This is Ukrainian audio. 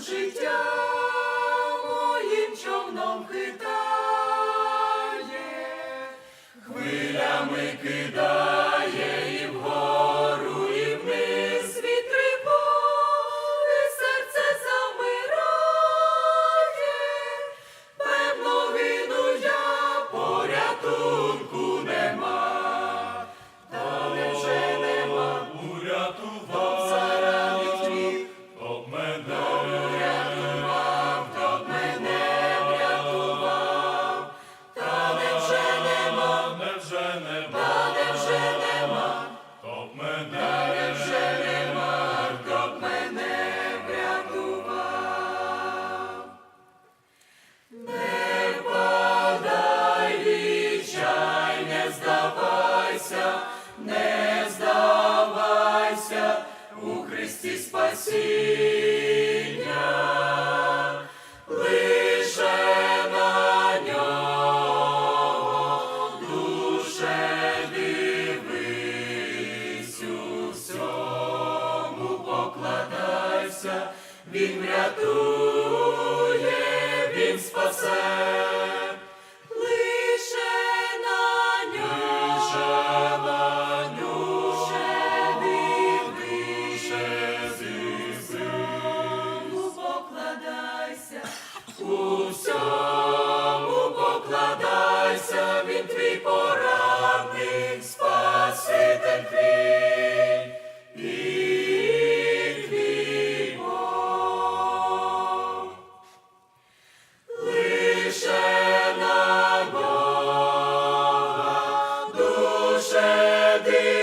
життя моїм човном хитає, хвилями кидає у Христі спасіння, лише душе дивись, покладайся, він рятує. він твій поранник, спаситель твій, і твій Бог. Лише на Бога душе дивиться,